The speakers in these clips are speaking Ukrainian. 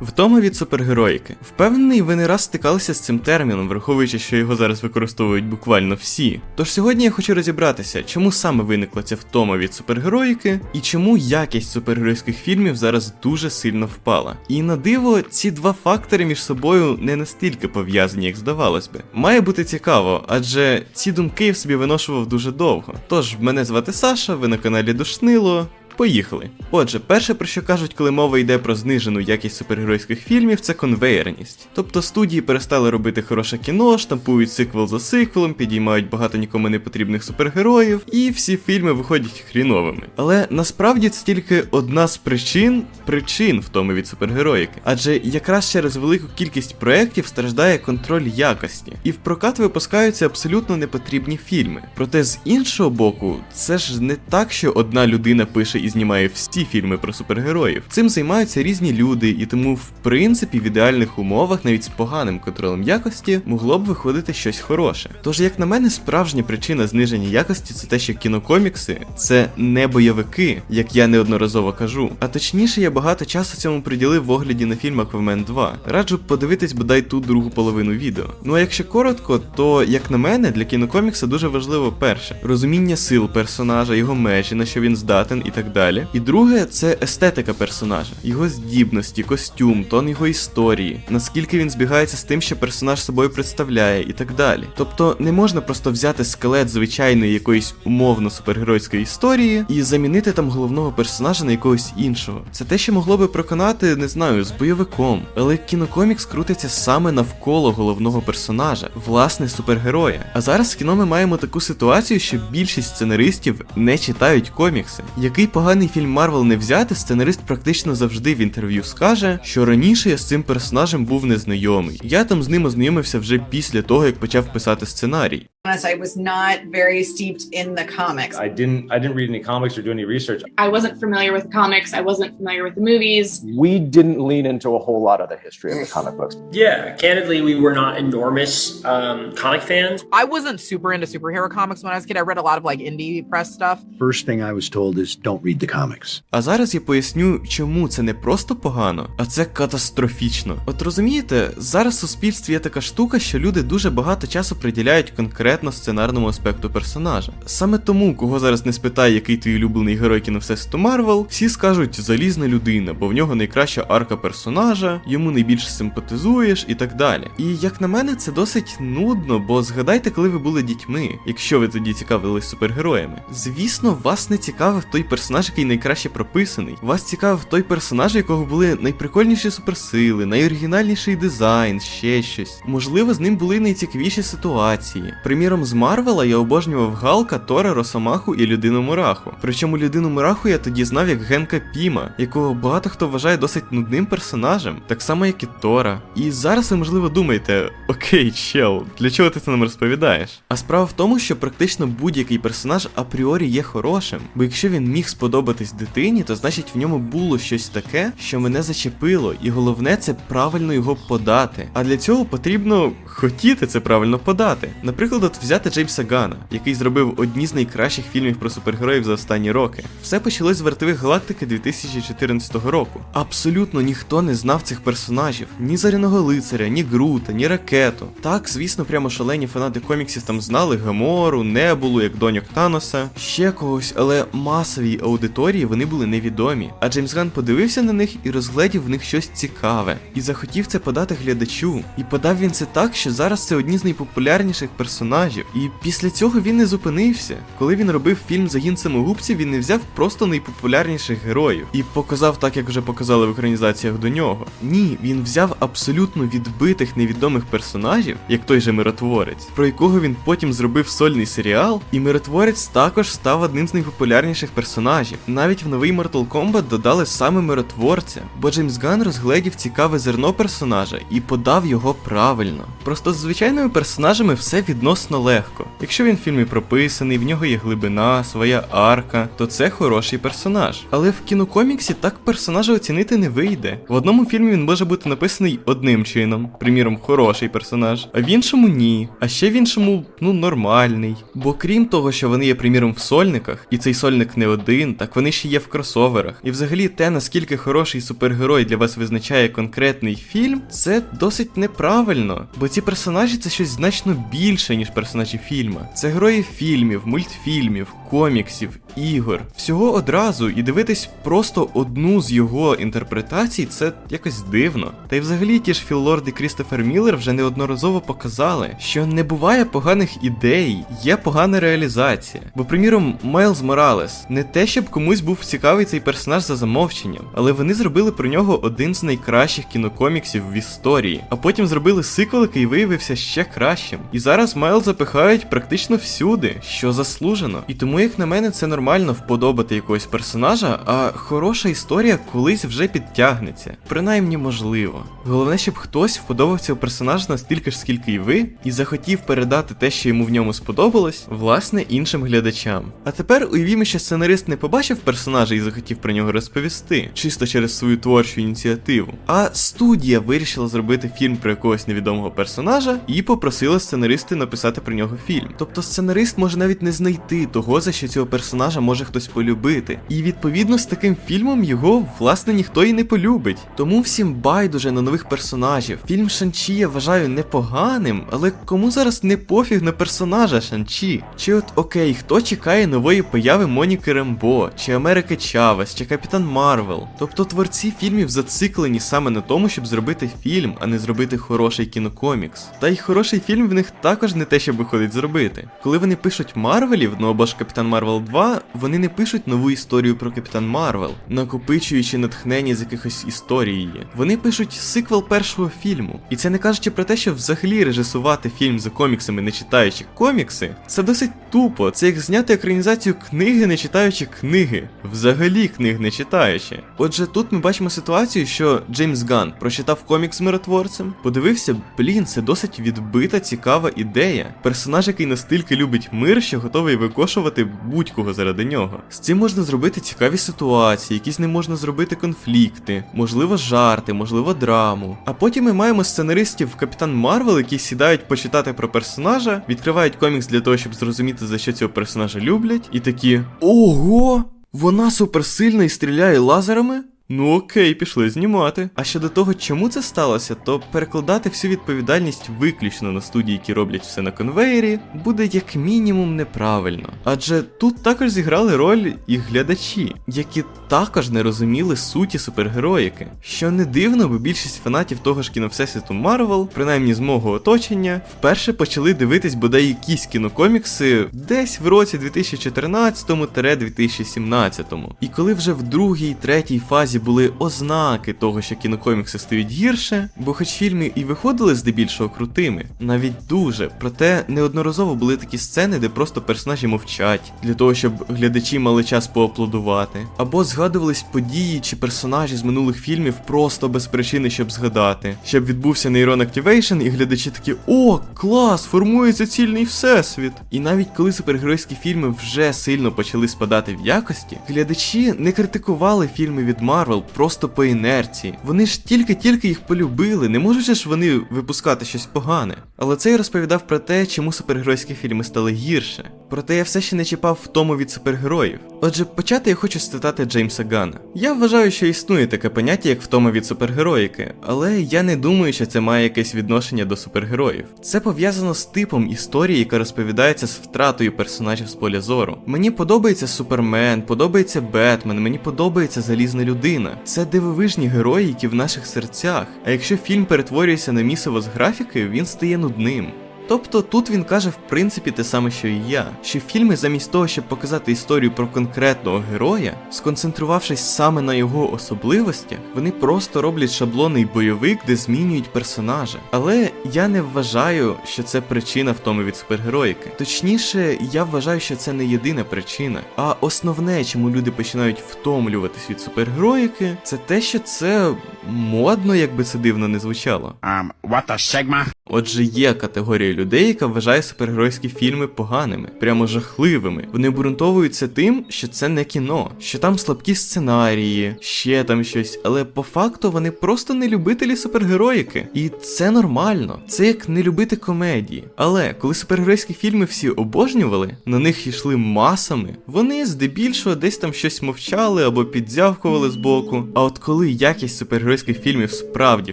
Втома від супергероїки. Впевнений, ви не раз стикалися з цим терміном, враховуючи, що його зараз використовують буквально всі. Тож сьогодні я хочу розібратися, чому саме виникла ця втома від супергероїки і чому якість супергеройських фільмів зараз дуже сильно впала. І на диво, ці два фактори між собою не настільки пов'язані, як здавалось би. Має бути цікаво, адже ці думки я в собі виношував дуже довго. Тож, мене звати Саша, ви на каналі Душнило. Поїхали. Отже, перше, про що кажуть, коли мова йде про знижену якість супергеройських фільмів, це конвейерність. Тобто студії перестали робити хороше кіно, штампують сиквел за сиквелом, підіймають багато нікому не потрібних супергероїв, і всі фільми виходять хріновими. Але насправді це тільки одна з причин причин втоми від супергероїки. Адже якраз через велику кількість проєктів страждає контроль якості, і в прокат випускаються абсолютно непотрібні фільми. Проте з іншого боку, це ж не так, що одна людина пише і знімає всі фільми про супергероїв. Цим займаються різні люди, і тому, в принципі, в ідеальних умовах, навіть з поганим контролем якості, могло б виходити щось хороше. Тож, як на мене, справжня причина зниження якості це те, що кінокомікси це не бойовики, як я неодноразово кажу. А точніше, я багато часу цьому приділив в огляді на фільм Аквамен 2. Раджу подивитись бодай ту другу половину відео. Ну а якщо коротко, то як на мене, для кінокомікса дуже важливо перше розуміння сил персонажа, його межі, на що він здатен і так далі. І друге, це естетика персонажа, його здібності, костюм, тон його історії, наскільки він збігається з тим, що персонаж собою представляє, і так далі. Тобто не можна просто взяти скелет звичайної якоїсь умовно супергеройської історії і замінити там головного персонажа на якогось іншого. Це те, що могло би проконати, не знаю, з бойовиком. Але кінокомікс крутиться саме навколо головного персонажа, власне, супергероя. А зараз в кіно ми маємо таку ситуацію, що більшість сценаристів не читають комікси. Який поганий фільм Марвел не взяти, сценарист практично завжди в інтерв'ю скаже, що раніше я з цим персонажем був незнайомий. Я там з ним ознайомився вже після того, як почав писати сценарій. Honest, I was not very steeped in the comics. I didn't I didn't read any comics or do any research. I wasn't familiar with comics. I wasn't familiar with the movies. we didn't lean into a whole lot of the history of the comic books. Yeah, candidly, we were not enormous um, comic fans. I wasn't super into superhero comics when I was a kid. I read a lot of like indie press stuff. First thing I was told is don't read the comics. А зараз я поясню, чому це не просто погано, а це катастрофічно. От розумієте, зараз в суспільстві є така штука, що люди дуже багато часу приділяють конкретно сценарному аспекту персонажа. Саме тому, кого зараз не спитає, який твій улюблений герой кіновсесвіту Марвел, всі скажуть залізна людина, бо в нього найкраща арка персонажа, йому найбільше симпатизуєш і так далі. І як на мене, це досить нудно, бо згадайте, коли ви були дітьми, якщо ви тоді цікавились супергероями. Звісно, вас не цікавив той персонаж, який найкраще прописаний. Вас цікавив той персонаж, якого були найприкольніші суперсили, найоригінальніший дизайн, ще щось. Можливо, з ним були найцікавіші ситуації. Приміром, з Марвела я обожнював Галка, Тора, Росомаху і людину Мураху. Причому людину Мураху я тоді знав як Генка Піма, якого багато хто вважає досить нудним персонажем, так само як і Тора. І зараз ви можливо думаєте, окей, чел, для чого ти це нам розповідаєш? А справа в тому, що практично будь-який персонаж апріорі є хорошим, бо якщо він міг сподобатись дитині, то значить в ньому було щось таке, що мене зачепило, і головне це правильно його подати. А для цього потрібно хотіти це правильно подати. Наприклад, от взяти Джеймса Гана, який зробив одні з найкращих фільмів про супергероїв за останні роки. Все почалось з вартових галактики 2014 року. Абсолютно ніхто не знав цих персонажів: ні Заряного лицаря, ні Грута, ні ракету. Так, звісно, прямо шалені фанати коміксів там знали Гамору, Небулу, як доньок Таноса, ще когось, але масовій аудиторії вони були невідомі. А Джеймс Ган подивився на них і розгледів в них щось цікаве, і захотів це подати глядачу. І подав він це так, що зараз це одні з найпопулярніших персонажів. І після цього він не зупинився. Коли він робив фільм Загін самогубців, він не взяв просто найпопулярніших героїв і показав так, як вже показали в екранізаціях до нього. Ні, він взяв абсолютно відбитих невідомих персонажів, як той же миротворець, про якого він потім зробив сольний серіал, і миротворець також став одним з найпопулярніших персонажів. Навіть в новий Mortal Kombat додали саме миротворця, бо Джеймс Ган розгледів цікаве зерно персонажа і подав його правильно. Просто з звичайними персонажами все відносно відносно легко. Якщо він в фільмі прописаний, в нього є глибина, своя арка, то це хороший персонаж. Але в кінокоміксі так персонажа оцінити не вийде. В одному фільмі він може бути написаний одним чином, приміром, хороший персонаж, а в іншому ні. А ще в іншому, ну, нормальний. Бо крім того, що вони є приміром в сольниках, і цей сольник не один, так вони ще є в кросоверах. І взагалі те, наскільки хороший супергерой для вас визначає конкретний фільм, це досить неправильно. Бо ці персонажі це щось значно більше, ніж персонажі фільму. Це герої фільмів, мультфільмів, коміксів, ігор. Всього одразу і дивитись просто одну з його інтерпретацій це якось дивно. Та й взагалі ті ж Філ Лорд і Крістофер Міллер вже неодноразово показали, що не буває поганих ідей, є погана реалізація. Бо, приміром, Майлз Моралес не те, щоб комусь був цікавий цей персонаж за замовченням, але вони зробили про нього один з найкращих кінокоміксів в історії, а потім зробили сиквел, який виявився ще кращим. І зараз Майлза запихають практично всюди, що заслужено. І тому, як на мене, це нормально вподобати якогось персонажа, а хороша історія колись вже підтягнеться. Принаймні можливо. Головне, щоб хтось вподобав цього персонажа настільки ж, скільки і ви, і захотів передати те, що йому в ньому сподобалось, власне, іншим глядачам. А тепер уявімо, що сценарист не побачив персонажа і захотів про нього розповісти, чисто через свою творчу ініціативу. А студія вирішила зробити фільм про якогось невідомого персонажа і попросила сценариста написати про нього фільм. Тобто сценарист може навіть не знайти того, за що цього персонажа може хтось полюбити. І відповідно з таким фільмом його власне ніхто і не полюбить. Тому всім байдуже на нових персонажів. Фільм Шанчі я вважаю непоганим, але кому зараз не пофіг на персонажа Шанчі? Чи от окей, хто чекає нової появи Моніки Рембо, чи Америки Чавес, чи Капітан Марвел? Тобто творці фільмів зациклені саме на тому, щоб зробити фільм, а не зробити хороший кінокомікс. Та й хороший фільм в них також не те, що виходить зробити. Коли вони пишуть Марвелів, ну або ж Капітан Марвел 2, вони не пишуть нову історію про Капітан Марвел, накопичуючи натхнення з якихось історій її. Вони пишуть сиквел першого фільму. І це не кажучи про те, що взагалі режисувати фільм за коміксами, не читаючи комікси, це досить тупо. Це як зняти екранізацію книги, не читаючи книги. Взагалі книг не читаючи. Отже, тут ми бачимо ситуацію, що Джеймс Ган прочитав комікс миротворцем, подивився, блін, це досить відбита, цікава ідея. Персонаж, який настільки любить мир, що готовий викошувати будь-кого заради нього. З цим можна зробити цікаві ситуації, якісь не можна зробити конфлікти, можливо, жарти, можливо, драму. А потім ми маємо сценаристів Капітан Марвел, які сідають почитати про персонажа, відкривають комікс для того, щоб зрозуміти, за що цього персонажа люблять, і такі: Ого! Вона суперсильна і стріляє лазерами? Ну окей, пішли знімати. А щодо того, чому це сталося, то перекладати всю відповідальність виключно на студії, які роблять все на конвеєрі, буде як мінімум неправильно. Адже тут також зіграли роль і глядачі, які також не розуміли суті супергероїки. Що не дивно, бо більшість фанатів того ж кіновсесвіту Марвел, принаймні з мого оточення, вперше почали дивитись бодай якісь кінокомікси десь в році 2014-2017. І коли вже в другій, третій фазі були ознаки того, що кінокомікси стають гірше, бо хоч фільми і виходили здебільшого крутими, навіть дуже, проте неодноразово були такі сцени, де просто персонажі мовчать, для того, щоб глядачі мали час поаплодувати, або згадувались події чи персонажі з минулих фільмів просто без причини, щоб згадати, щоб відбувся нейрон активейшн, і глядачі такі: О, клас! Формується цільний всесвіт! І навіть коли супергеройські фільми вже сильно почали спадати в якості, глядачі не критикували фільми від Марвел просто по інерції. Вони ж тільки-тільки їх полюбили, не можуть ж вони випускати щось погане. Але це й розповідав про те, чому супергеройські фільми стали гірше. Проте я все ще не чіпав втому від супергероїв. Отже, почати я хочу з цитати Джеймса Гана. Я вважаю, що існує таке поняття, як втома від супергероїки, але я не думаю, що це має якесь відношення до супергероїв. Це пов'язано з типом історії, яка розповідається з втратою персонажів з поля зору. Мені подобається Супермен, подобається Бетмен, мені подобається Залізна людина. Це дивовижні герої, які в наших серцях. А якщо фільм перетворюється на місиво з графіки, він стає нудним. Тобто тут він каже в принципі те саме, що і я, що фільми замість того, щоб показати історію про конкретного героя, сконцентрувавшись саме на його особливостях, вони просто роблять шаблонний бойовик, де змінюють персонажа. Але я не вважаю, що це причина втоми від супергероїки. Точніше, я вважаю, що це не єдина причина. А основне, чому люди починають втомлюватись від супергероїки, це те, що це модно, якби це дивно не звучало. Um, what the Sigma? Отже, є категорія людей, яка вважає супергеройські фільми поганими, прямо жахливими. Вони обґрунтовуються тим, що це не кіно, що там слабкі сценарії, ще там щось, але по факту вони просто не любителі супергероїки. І це нормально. Це як не любити комедії. Але коли супергеройські фільми всі обожнювали, на них йшли масами, вони здебільшого десь там щось мовчали або підзявкували збоку. А от коли якість супергеройських фільмів справді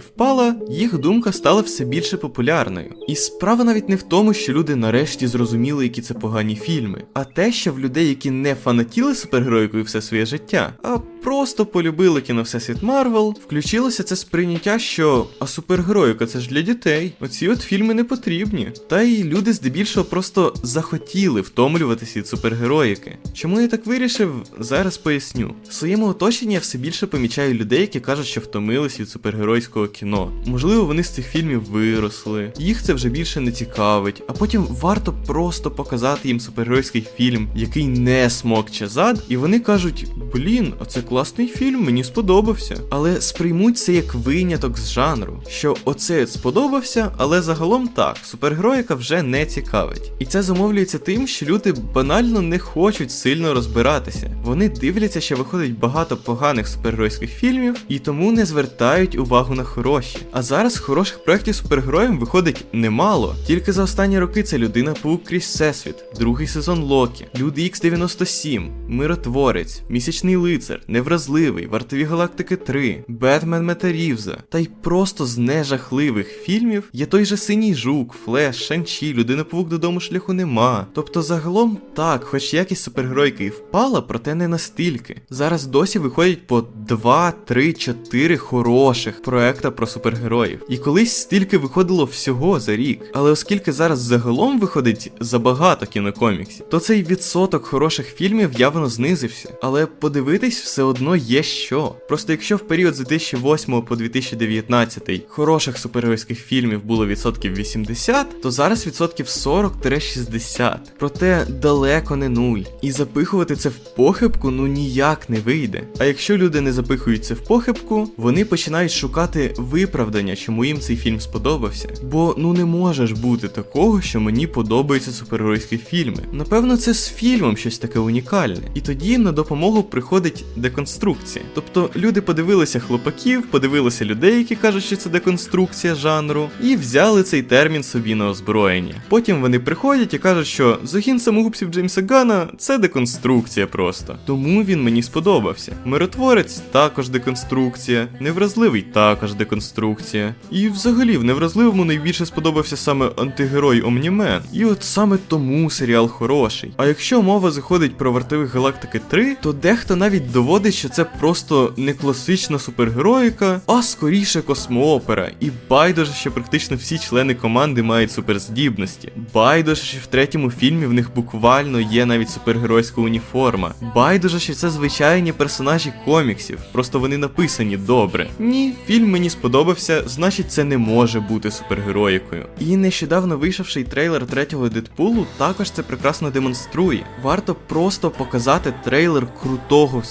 впала, їх думка стала все більше популярною. І справа навіть не в тому, що люди нарешті зрозуміли, які це погані фільми, а те, що в людей, які не фанатіли супергеройкою все своє життя, а просто полюбили кіно Всесвіт Марвел, включилося це сприйняття, що а супергероїка це ж для дітей. Оці от фільми не потрібні. Та й люди здебільшого просто захотіли втомлюватися від супергероїки. Чому я так вирішив, зараз поясню. В своєму оточенні я все більше помічаю людей, які кажуть, що втомились від супергеройського кіно. Можливо, вони з цих фільмів виросли, їх це вже більше не цікавить, а потім варто просто показати їм супергеройський фільм, який не смокче зад, і вони кажуть: блін, а це класний фільм, мені сподобався. Але сприймуть це як виняток з жанру, що оце сподобався, але загалом так, супергероїка вже не цікавить. І це замовлюється тим, що люди банально не хочуть сильно розбиратися. Вони дивляться, що виходить багато поганих супергеройських фільмів, і тому не звертають увагу на хороші. А зараз хороших проєктів супергероям виходить немало. Тільки за останні роки це людина паук крізь всесвіт, другий сезон Локі, Люди Ікс 97, Миротворець, Місячний лицар, Невразливий, Вартові Галактики 3, Бетмен Мета Рівза. Та й просто з нежахливих фільмів є той же синій жук, Флеш, Шанчі, Людина Павук додому шляху нема. Тобто, загалом так, хоч якість супергеройки і впала, проте не настільки. Зараз досі виходять по 2, 3, 4 хороших проекта про супергероїв. І колись стільки виходило всього за рік. Але оскільки зараз загалом виходить забагато кінокоміксів, то цей відсоток хороших фільмів явно знизився. Але подивитись все одно є що. Просто якщо в період з 2008 по 2019 хороших супергеройських фільмів було відсотків 80, то зараз відсотків 40-60. Проте далеко не нуль. І запихувати це в похибку ну ніяк не вийде. А якщо люди не запихуються в похибку, вони починають шукати виправдання, чому їм цей фільм сподобався. Бо ну не може ж бути такого, що мені подобаються супергеройські фільми. Напевно, це з фільмом щось таке унікальне. І тоді їм на допомогу приходить деконструкція. Тобто люди подивилися хлопаків, подивилися людей, які кажуть, що це деконструкція жанру, і взяли цей термін собі на озброєння. Потім вони приходять і кажуть, що загін самогубців Джеймса Гана це деконструкція просто. Тому він мені сподобався. Миротворець також деконструкція, невразливий також деконструкція. І взагалі в невразливому найбільше сподобався саме антигерой Омнімен. І от саме тому серіал хороший. А якщо мова заходить про вартових галактики 3, то дехто навіть доводить, що це просто не класична супергероїка, а скоріше космоопера. І байдуже, що практично всі члени команди мають суперздібності. Байдуже, що в третьому фільмі в них буквально є навіть супергеройська уніформа. Байдуже, що це звичайні персонажі коміксів, просто вони написані добре. Ні, фільм мені сподобався, значить це не може бути супергероїкою. І нещодавно вийшовший трейлер третього Дедпулу також це прекрасно демонструє. Варто просто показати трейлер крутого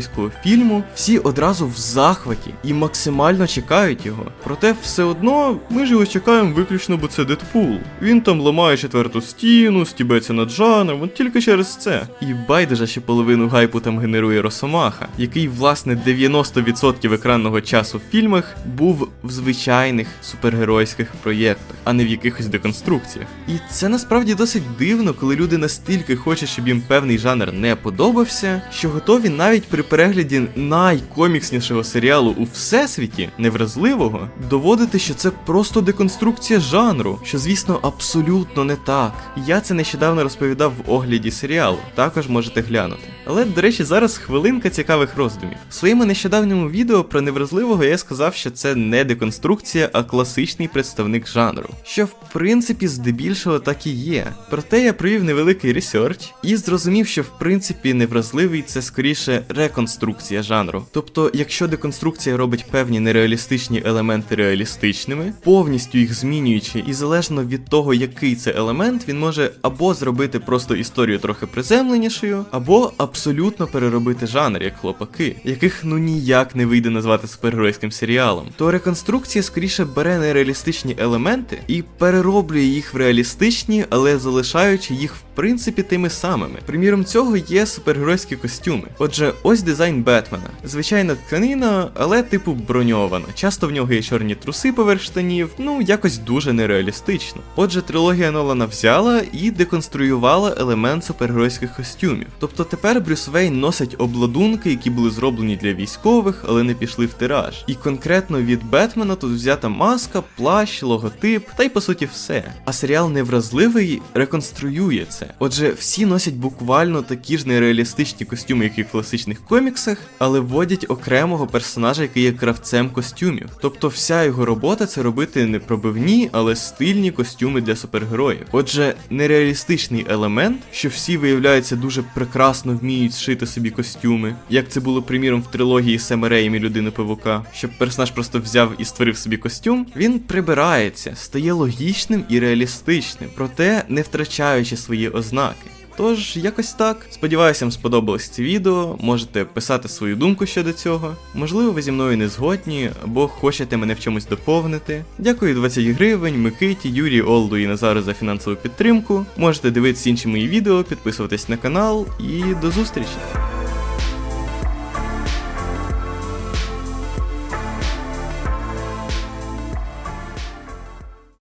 супергеройського фільму, всі одразу в захваті і максимально чекають його. Проте все одно ми ж його чекаємо виключно, бо це Дедпул. Він там ламає четверту стіну, стібеться над жанром, от тільки через це. І байдуже, що половину гайпу там генерує Росомаха, який, власне, 90% екранного часу в фільмах був в звичайних супергеройських проєктах, а не в якихось деконструкціях. І це насправді досить дивно, коли люди настільки хочуть, щоб їм певний жанр не подобався, що готові навіть при перегляді найкомікснішого серіалу у всесвіті, невразливого, доводити, що це просто деконструкція жанру, що, звісно, абсолютно не так. Я це нещодавно розповідав в огляді серіалу, також можете глянути. Але, до речі, зараз хвилинка цікавих роздумів. В своєму нещодавньому відео про невразливого я сказав, що це не деконструкція, а класичний представник жанру. Що в принципі здебільшого так і є. Проте я провів невеликий ресерч і зрозумів, що в принципі невразливий це скоріше реконструкція жанру. Тобто, якщо деконструкція робить певні нереалістичні елементи реалістичними, повністю їх змінюючи, і залежно від того, який це елемент, він може або зробити просто історію трохи приземленішою, або абсолютно абсолютно переробити жанр, як хлопаки, яких ну ніяк не вийде назвати супергеройським серіалом, то реконструкція скоріше бере нереалістичні елементи і перероблює їх в реалістичні, але залишаючи їх в принципі тими самими. Приміром цього є супергеройські костюми. Отже, ось дизайн Бетмена. Звичайна тканина, але типу броньована. Часто в нього є чорні труси поверх штанів, ну якось дуже нереалістично. Отже, трилогія Нолана взяла і деконструювала елемент супергеройських костюмів. Тобто тепер Брюс Вейн носить обладунки, які були зроблені для військових, але не пішли в тираж. І конкретно від Бетмена тут взята маска, плащ, логотип, та й по суті все. А серіал Невразливий реконструює це. Отже, всі носять буквально такі ж нереалістичні костюми, як і в класичних коміксах, але вводять окремого персонажа, який є кравцем костюмів. Тобто вся його робота це робити не пробивні, але стильні костюми для супергероїв. Отже, нереалістичний елемент, що всі виявляється дуже прекрасно вміють зшити собі костюми, як це було приміром в трилогії Сема Реймі людини павука, щоб персонаж просто взяв і створив собі костюм, він прибирається, стає логічним і реалістичним, проте не втрачаючи свої ознаки. Тож, якось так. Сподіваюся, вам сподобалось це відео. Можете писати свою думку щодо цього. Можливо, ви зі мною не згодні, або хочете мене в чомусь доповнити. Дякую 20 гривень, Микиті, Юрі, Олду і Назару за фінансову підтримку. Можете дивитися інші мої відео, підписуватись на канал і до зустрічі!